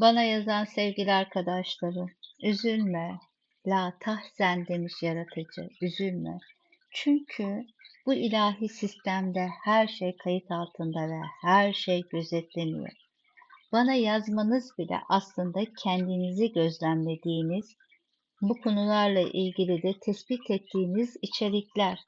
Bana yazan sevgili arkadaşlarım, üzülme, la tahzen demiş yaratıcı, üzülme. Çünkü bu ilahi sistemde her şey kayıt altında ve her şey gözetleniyor. Bana yazmanız bile aslında kendinizi gözlemlediğiniz, bu konularla ilgili de tespit ettiğiniz içerikler.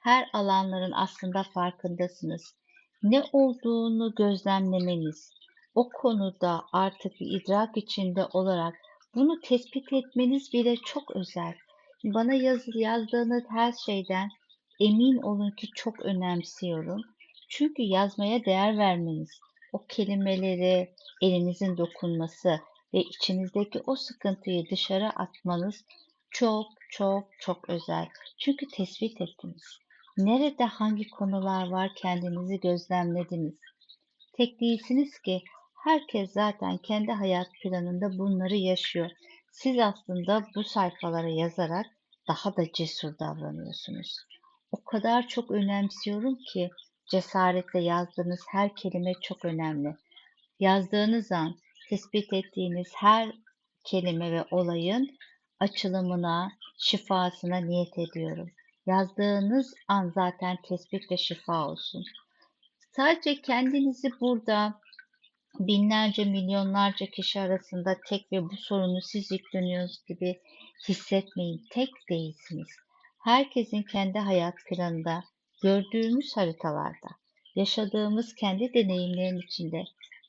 Her alanların aslında farkındasınız. Ne olduğunu gözlemlemeniz, o konuda artık idrak içinde olarak bunu tespit etmeniz bile çok özel. Bana yazı yazdığınız her şeyden emin olun ki çok önemsiyorum. Çünkü yazmaya değer vermeniz, o kelimeleri elinizin dokunması ve içinizdeki o sıkıntıyı dışarı atmanız çok çok çok özel. Çünkü tespit ettiniz. Nerede hangi konular var kendinizi gözlemlediniz. Tek değilsiniz ki herkes zaten kendi hayat planında bunları yaşıyor. Siz aslında bu sayfalara yazarak daha da cesur davranıyorsunuz. O kadar çok önemsiyorum ki cesaretle yazdığınız her kelime çok önemli. Yazdığınız an tespit ettiğiniz her kelime ve olayın açılımına, şifasına niyet ediyorum. Yazdığınız an zaten tespit ve şifa olsun. Sadece kendinizi burada binlerce, milyonlarca kişi arasında tek ve bu sorunu siz yükleniyoruz gibi hissetmeyin. Tek değilsiniz. Herkesin kendi hayat planında, gördüğümüz haritalarda, yaşadığımız kendi deneyimlerin içinde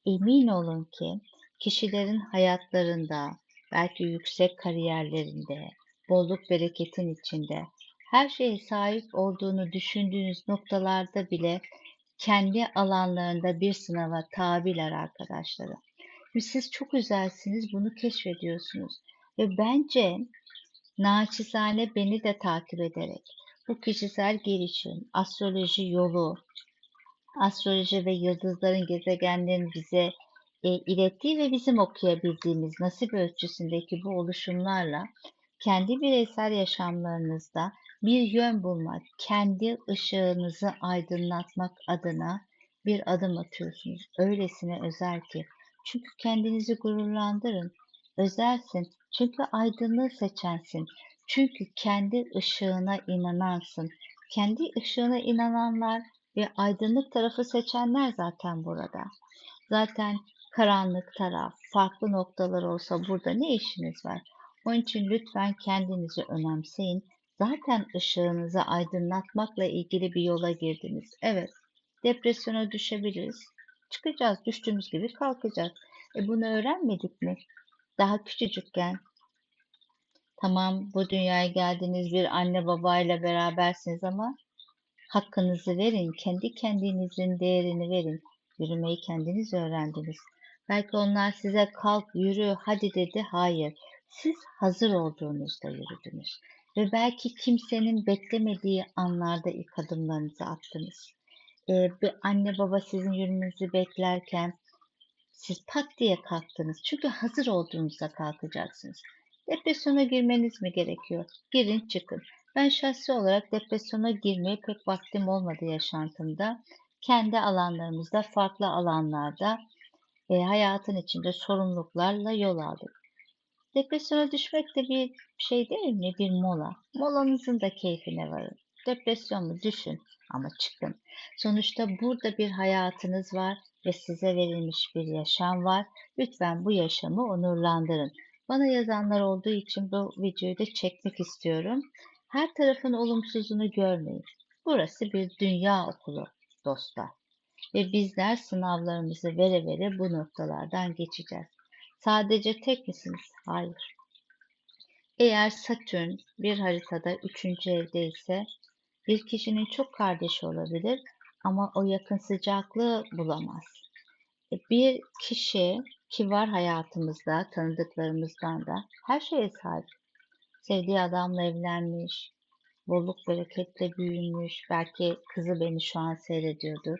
emin olun ki kişilerin hayatlarında, belki yüksek kariyerlerinde, bolluk bereketin içinde, her şeye sahip olduğunu düşündüğünüz noktalarda bile kendi alanlarında bir sınava tabiler arkadaşlarım. Ve siz çok özelsiniz, bunu keşfediyorsunuz. Ve bence naçizane beni de takip ederek bu kişisel gelişim, astroloji yolu, astroloji ve yıldızların, gezegenlerin bize e, ilettiği ve bizim okuyabildiğimiz nasip ölçüsündeki bu oluşumlarla kendi bireysel yaşamlarınızda bir yön bulmak, kendi ışığınızı aydınlatmak adına bir adım atıyorsunuz. Öylesine özel ki. Çünkü kendinizi gururlandırın. Özelsin. Çünkü aydınlığı seçensin. Çünkü kendi ışığına inanansın. Kendi ışığına inananlar ve aydınlık tarafı seçenler zaten burada. Zaten karanlık taraf, farklı noktalar olsa burada ne işiniz var? Onun için lütfen kendinizi önemseyin. Zaten ışığınızı aydınlatmakla ilgili bir yola girdiniz. Evet, depresyona düşebiliriz. Çıkacağız, düştüğümüz gibi kalkacağız. E bunu öğrenmedik mi? Daha küçücükken tamam bu dünyaya geldiğiniz bir anne babayla berabersiniz ama hakkınızı verin. Kendi kendinizin değerini verin. Yürümeyi kendiniz öğrendiniz. Belki onlar size kalk, yürü, hadi dedi. Hayır. Siz hazır olduğunuzda yürüdünüz. Ve belki kimsenin beklemediği anlarda ilk adımlarınızı attınız. Ee, bir anne baba sizin yürümenizi beklerken siz pat diye kalktınız. Çünkü hazır olduğunuzda kalkacaksınız. Depresyona girmeniz mi gerekiyor? Girin çıkın. Ben şahsi olarak depresyona girmeye pek vaktim olmadı yaşantımda. Kendi alanlarımızda, farklı alanlarda e, hayatın içinde sorumluluklarla yol aldık. Depresyona düşmek de bir şey değil mi? Bir mola. Molanızın da keyfine varın. Depresyon mu? Düşün ama çıkın. Sonuçta burada bir hayatınız var ve size verilmiş bir yaşam var. Lütfen bu yaşamı onurlandırın. Bana yazanlar olduğu için bu videoyu da çekmek istiyorum. Her tarafın olumsuzunu görmeyin. Burası bir dünya okulu dostlar. Ve bizler sınavlarımızı vere vere bu noktalardan geçeceğiz. Sadece tek misiniz? Hayır. Eğer Satürn bir haritada üçüncü evde ise bir kişinin çok kardeşi olabilir ama o yakın sıcaklığı bulamaz. E, bir kişi ki var hayatımızda tanıdıklarımızdan da her şeye sahip. Sevdiği adamla evlenmiş, bolluk bereketle büyümüş, belki kızı beni şu an seyrediyordur.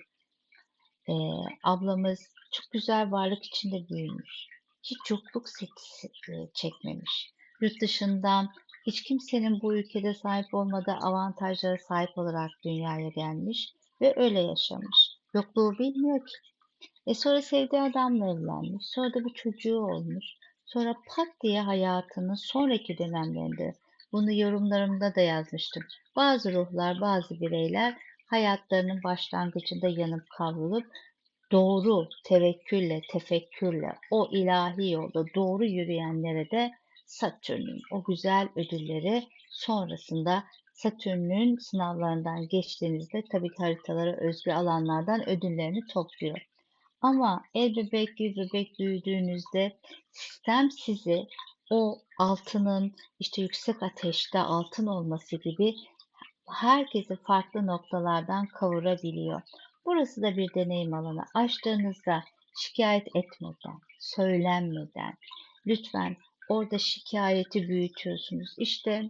Ee, ablamız çok güzel varlık içinde büyümüş hiç yokluk çekmemiş. Yurt dışından hiç kimsenin bu ülkede sahip olmadığı avantajlara sahip olarak dünyaya gelmiş ve öyle yaşamış. Yokluğu bilmiyor ki. E sonra sevdiği adamla evlenmiş. Sonra da bir çocuğu olmuş. Sonra pat diye hayatının sonraki dönemlerinde bunu yorumlarımda da yazmıştım. Bazı ruhlar, bazı bireyler hayatlarının başlangıcında yanıp kavrulup doğru tevekkülle, tefekkürle, o ilahi yolda doğru yürüyenlere de Satürn'ün o güzel ödülleri sonrasında Satürn'ün sınavlarından geçtiğinizde tabii ki haritalara özgü alanlardan ödüllerini topluyor. Ama el bebek, gül bebek büyüdüğünüzde sistem sizi o altının işte yüksek ateşte altın olması gibi herkesi farklı noktalardan kavurabiliyor. Burası da bir deneyim alanı. Açtığınızda şikayet etmeden, söylenmeden lütfen orada şikayeti büyütüyorsunuz. İşte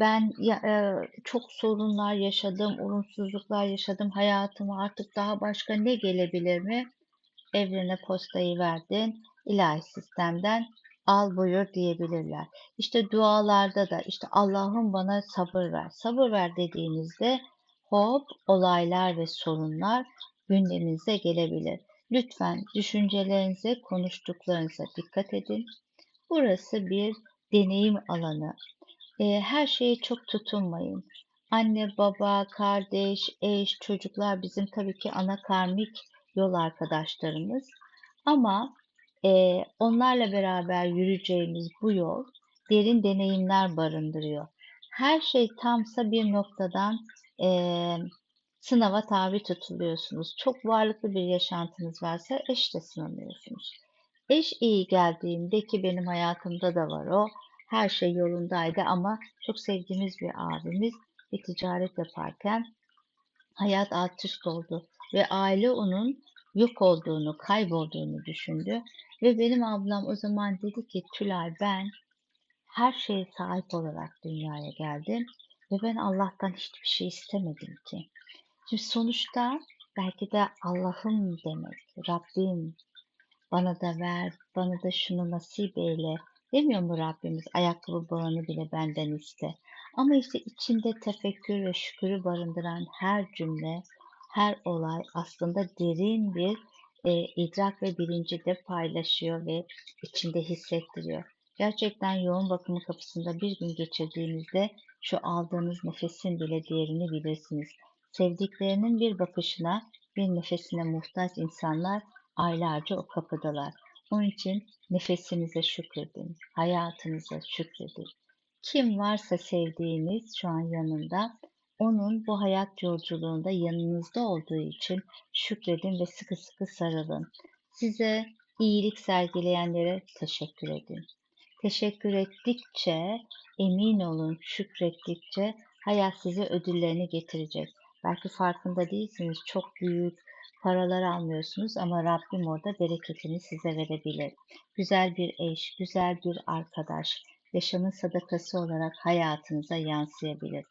ben ya, e, çok sorunlar yaşadım, olumsuzluklar yaşadım hayatıma artık daha başka ne gelebilir mi? Evrene postayı verdin, ilahi sistemden al buyur diyebilirler. İşte dualarda da işte Allah'ım bana sabır ver. Sabır ver dediğinizde hop olaylar ve sorunlar gündeminize gelebilir. Lütfen düşüncelerinize, konuştuklarınıza dikkat edin. Burası bir deneyim alanı. E, her şeye çok tutunmayın. Anne, baba, kardeş, eş, çocuklar bizim tabii ki ana karmik yol arkadaşlarımız. Ama e, onlarla beraber yürüyeceğimiz bu yol derin deneyimler barındırıyor. Her şey tamsa bir noktadan e, sınava tabi tutuluyorsunuz. Çok varlıklı bir yaşantınız varsa eşle sınanıyorsunuz. Eş iyi geldiğinde ki benim hayatımda da var o. Her şey yolundaydı ama çok sevdiğimiz bir abimiz bir ticaret yaparken hayat alt üst oldu ve aile onun yok olduğunu, kaybolduğunu düşündü ve benim ablam o zaman dedi ki Tülay ben her şeye sahip olarak dünyaya geldim ve ben Allah'tan hiçbir şey istemedim ki. Şimdi sonuçta belki de Allah'ım demek, Rabbim bana da ver, bana da şunu nasip eyle demiyor mu Rabbimiz? Ayakkabı bağını bile benden iste. Ama işte içinde tefekkür ve şükürü barındıran her cümle, her olay aslında derin bir e, idrak ve bilinci de paylaşıyor ve içinde hissettiriyor. Gerçekten yoğun bakımı kapısında bir gün geçirdiğinizde şu aldığınız nefesin bile değerini bilirsiniz. Sevdiklerinin bir bakışına, bir nefesine muhtaç insanlar aylarca o kapıdalar. Onun için nefesinize şükredin, hayatınıza şükredin. Kim varsa sevdiğiniz şu an yanında, onun bu hayat yolculuğunda yanınızda olduğu için şükredin ve sıkı sıkı sarılın. Size iyilik sergileyenlere teşekkür edin. Teşekkür ettikçe, emin olun şükrettikçe hayat size ödüllerini getirecek. Belki farkında değilsiniz. Çok büyük paralar almıyorsunuz ama Rabbim orada bereketini size verebilir. Güzel bir eş, güzel bir arkadaş, yaşamın sadakası olarak hayatınıza yansıyabilir.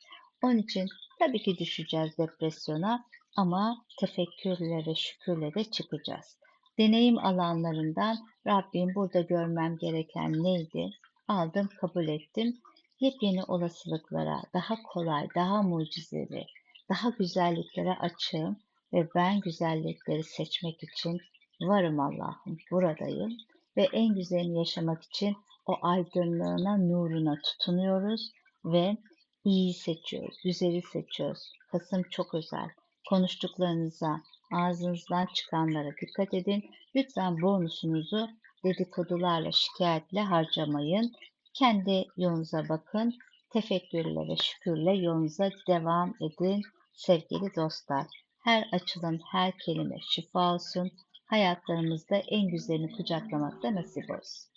Onun için tabii ki düşeceğiz depresyona ama tefekkürle ve şükürle de çıkacağız. Deneyim alanlarından Rabbim burada görmem gereken neydi? Aldım, kabul ettim. Yepyeni olasılıklara, daha kolay, daha mucizeli, daha güzelliklere açığım ve ben güzellikleri seçmek için varım Allah'ım, buradayım ve en güzelini yaşamak için o aydınlığına, nuruna tutunuyoruz ve iyi seçiyoruz, güzeli seçiyoruz. Kasım çok özel. Konuştuklarınıza, ağzınızdan çıkanlara dikkat edin. Lütfen bonusunuzu dedikodularla, şikayetle harcamayın. Kendi yolunuza bakın. Tefekkürle ve şükürle yolunuza devam edin sevgili dostlar. Her açılan her kelime şifa olsun. Hayatlarımızda en güzelini kucaklamakta nasip olsun.